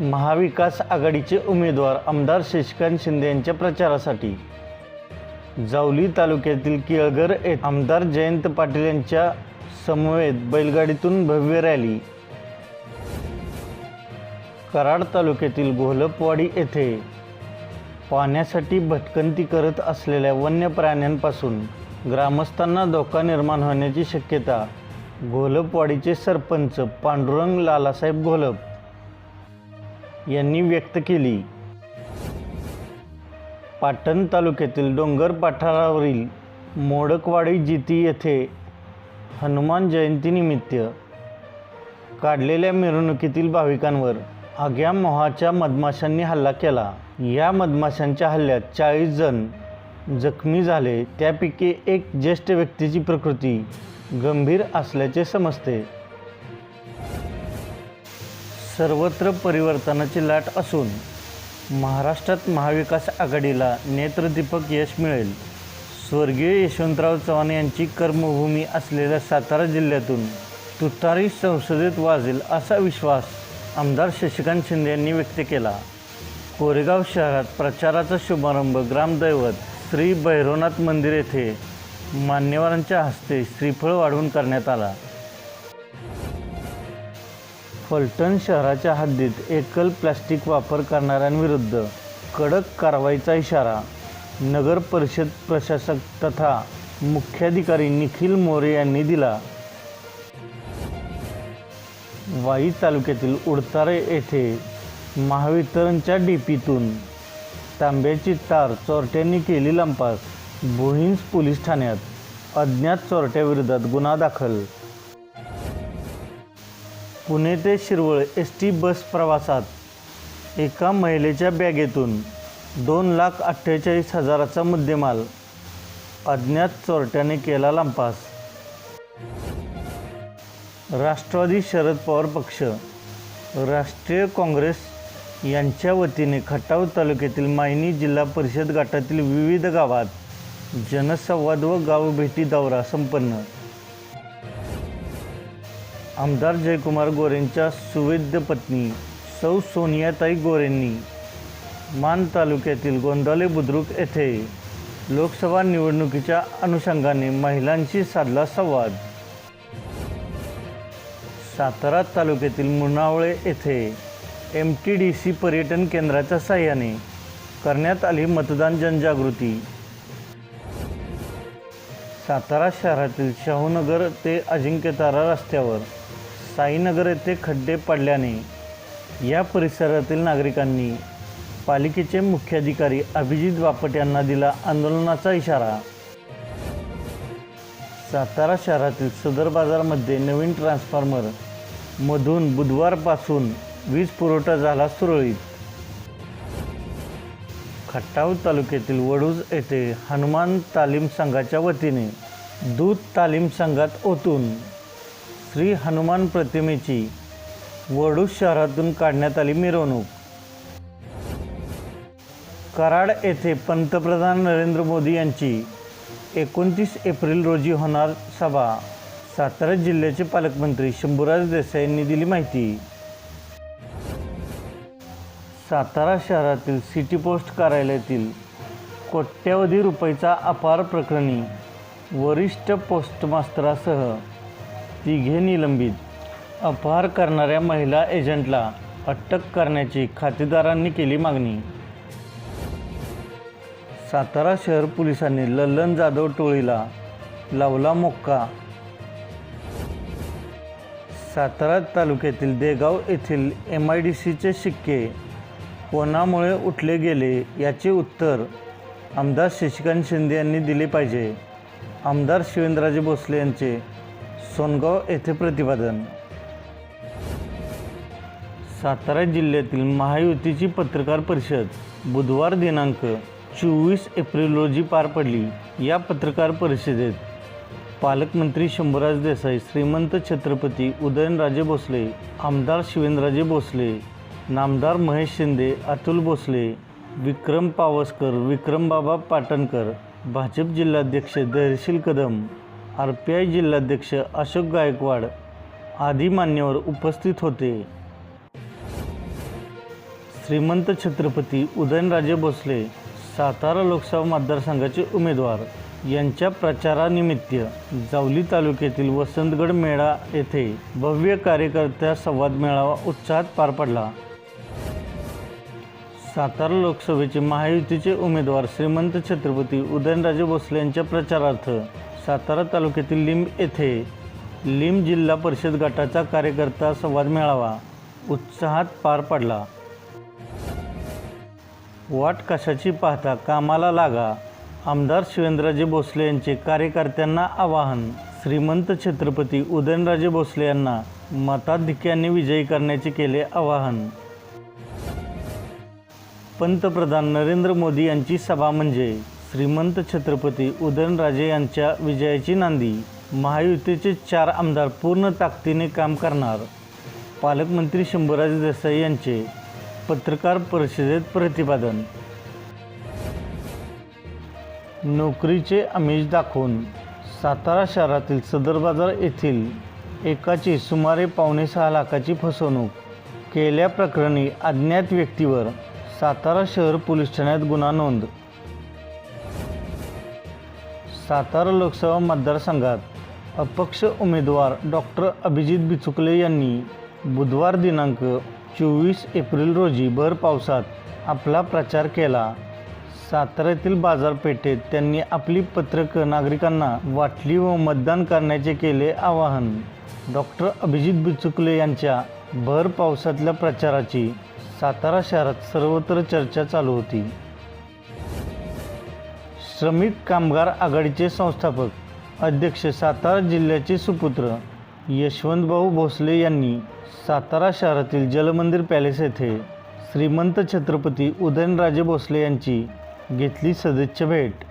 महाविकास आघाडीचे उमेदवार आमदार शशिकांत शिंदे यांच्या प्रचारासाठी. जावली तालुक्यातील केळगर येथे आमदार जयंत पाटील यांच्या समवेत बैलगाडीतून भव्य रॅली. कराड तालुक्यातील घोलपवाडी येथे पाण्यासाठी भटकंती करत असलेल्या वन्य प्राण्यांपासून ग्रामस्थांना धोका निर्माण होण्याची शक्यता घोलपवाडीचे सरपंच पांडुरंग लालासाहेब घोलप यांनी व्यक्त केली. पाटण तालुक्यातील डोंगर पठारावरील मोडकवाडी जिती येथे हनुमान जयंतीनिमित्त काढलेल्या मिरवणुकीतील भाविकांवर आग्या मोहाच्या मधमाशांनी हल्ला केला. या मधमाशांच्या हल्ल्यात चाळीस जण जखमी झाले. त्यापैकी एक ज्येष्ठ व्यक्तीची प्रकृती गंभीर असल्याचे समजते. सर्वत्र परिवर्तनाची लाट असून महाराष्ट्रात महाविकास आघाडीला नेत्रदीपक यश मिळेल. स्वर्गीय यशवंतराव चव्हाण यांची कर्मभूमी असलेल्या सातारा जिल्ह्यातून तुतारी संसदेत वाजेल असा विश्वास आमदार शशिकांत शिंदे यांनी व्यक्त केला. कोरेगाव शहरात प्रचाराचा शुभारंभ ग्रामदैवत श्री भैरवनाथ मंदिर येथे मान्यवरांच्या हस्ते श्रीफळ वाढवून करण्यात आला. फलटण शहराच्या हद्दीत एकल प्लास्टिक वापर करणाऱ्यांविरुद्ध कडक कारवाईचा इशारा नगर परिषद प्रशासक तथा मुख्याधिकारी निखिल मोरे यांनी दिला. वाई तालुक्यातील उडतारे येथे महावितरणच्या डीपीतून तांब्याची तार चोरट्यांनी केली लंपास. भोईंज पोलीस ठाण्यात अज्ञात चोरट्याविरोधात गुन्हा दाखल. पुणे ते शिरवळ एस टी बस प्रवासात एका महिलेच्या बॅगेतून दोन लाख अठ्ठेचाळीस हजाराचा मुद्देमाल अज्ञात चोरट्याने केला लंपास राष्ट्रवादी शरद पवार पक्ष राष्ट्रीय काँग्रेस यांच्या वतीने खटाव तालुक्यातील मायनी जिल्हा परिषद गटातील विविध गावात जनसंवाद व गावभेटी दौरा संपन्न. आमदार जयकुमार गोरेंच्या सुवेद्य पत्नी सौ सोनियाताई गोरेंनी मान तालुक्यातील गोंदाले बुद्रुक येथे लोकसभा निवडणुकीच्या अनुषंगाने महिलांशी साधला संवाद. सातारा तालुक्यातील मुनावळे येथे एम टी डी सी पर्यटन केंद्राच्या साह्याने करण्यात आली मतदान जनजागृती. सातारा शहरातील शाहूनगर ते अजिंक्यतारा रस्त्यावर साईनगर येथे खड्डे पडल्याने या परिसरातील नागरिकांनी पालिकेचे मुख्याधिकारी अभिजित बापट यांना दिला आंदोलनाचा इशारा. सातारा शहरातील सदर बाजारमध्ये नवीन ट्रान्सफॉर्मर मधून बुधवारपासून वीज पुरवठा झाला सुरळीत. खटाव तालुक्यातील वडूज येथे हनुमान तालीम संघाच्या वतीने दूध तालीम संघात ओतून श्री हनुमान प्रतिमेची वडूज शहरातून काढण्यात आली मिरवणूक. कराड येथे पंतप्रधान नरेंद्र मोदी यांची एकोणतीस एप्रिल रोजी होणार सभा. सातारा जिल्ह्याचे पालकमंत्री शंभूराज देसाई यांनी दिली माहिती. सातारा शहरातील सिटी पोस्ट कार्यालयातील कोट्यवधी रुपयाचा अपार प्रकरणी वरिष्ठ पोस्टमास्तरासह तिघे निलंबित. अपहार करणाऱ्या महिला एजंटला अटक करण्याची खातेदारांनी केली मागणी. सातारा शहर पोलिसांनी लल्लन जाधव टोळीला लावला मोक्का. सातारा तालुक्यातील देगाव येथील एम आय डी सीचे शिक्के कोणामुळे उठले गेले याचे उत्तर आमदार शशिकांत शिंदे यांनी दिले पाहिजे. आमदार शिवेंद्रराजे भोसले यांचे सोनगाव येथे प्रतिपादन. सातारा जिल्ह्यातील महायुतीची पत्रकार परिषद बुधवार दिनांक चोवीस एप्रिल रोजी पार पडली. या पत्रकार परिषदेत पालकमंत्री शंभूराज देसाई श्रीमंत छत्रपती उदयनराजे भोसले आमदार शिवेंद्रराजे भोसले नामदार महेश शिंदे अतुल भोसले विक्रम पावसकर विक्रमबाबा पाटणकर भाजप जिल्हाध्यक्ष Dhairyashil Kadam R P I जिल्हाध्यक्ष अशोक गायकवाड आदी मान्यवर उपस्थित होते. श्रीमंत छत्रपती उदयनराजे भोसले सातारा लोकसभा मतदारसंघाचे उमेदवार. यांच्या प्रचारानिमित्त जावली तालुक्यातील वसंतगड मेळा येथे भव्य कार्यकर्त्या संवाद मेळावा उत्साहात पार पडला. सातारा लोकसभेचे महायुतीचे उमेदवार श्रीमंत छत्रपती उदयनराजे भोसले यांच्या प्रचारार्थ सातारा तालुक्यातील लिंब येथे लिंब जिल्हा परिषद गटाचा कार्यकर्ता संवाद मेळावा उत्साहात पार पडला. वाट कशाची पाहता कामाला लागा आमदार शिवेंद्रराजे भोसले यांचे कार्यकर्त्यांना आवाहन श्रीमंत छत्रपती उदयनराजे भोसले यांना मताधिक्याने विजयी करण्याचे केले आवाहन. पंतप्रधान नरेंद्र मोदी यांची सभा म्हणजे श्रीमंत छत्रपती उदयनराजे यांच्या विजयाची नांदी. महायुतीचे चार आमदार पूर्ण ताकदीने काम करणार. पालकमंत्री शंभूराज देसाई यांचे पत्रकार परिषदेत प्रतिपादन. नोकरीचे आमिष दाखवून सातारा शहरातील सदर बाजार येथील एकाची सुमारे पावणे सहा लाखाची फसवणूक केल्याप्रकरणी अज्ञात व्यक्तीवर सातारा शहर पोलीस ठाण्यात गुन्हा नोंद. सातारा लोकसभा मतदारसंघात अपक्ष उमेदवार डॉक्टर अभिजित बिचुकले यांनी बुधवार दिनांक चोवीस एप्रिल रोजी भर पावसात आपला प्रचार केला. साताऱ्यातील बाजारपेठेत त्यांनी आपली पत्रकं नागरिकांना वाटली व मतदान करण्याचे केले आवाहन. डॉक्टर अभिजित बिचुकले यांच्या भर पावसातल्या प्रचाराची सातारा शहरात सर्वत्र चर्चा चालू होती. श्रमिक कामगार आघाडीचे संस्थापक अध्यक्ष सातारा जिल्ह्याचे सुपुत्र यशवंतभाऊ भोसले यांनी सातारा शहरातील जलमंदिर पॅलेस येथे श्रीमंत छत्रपती उदयनराजे भोसले यांची घेतली सदिच्छा भेट.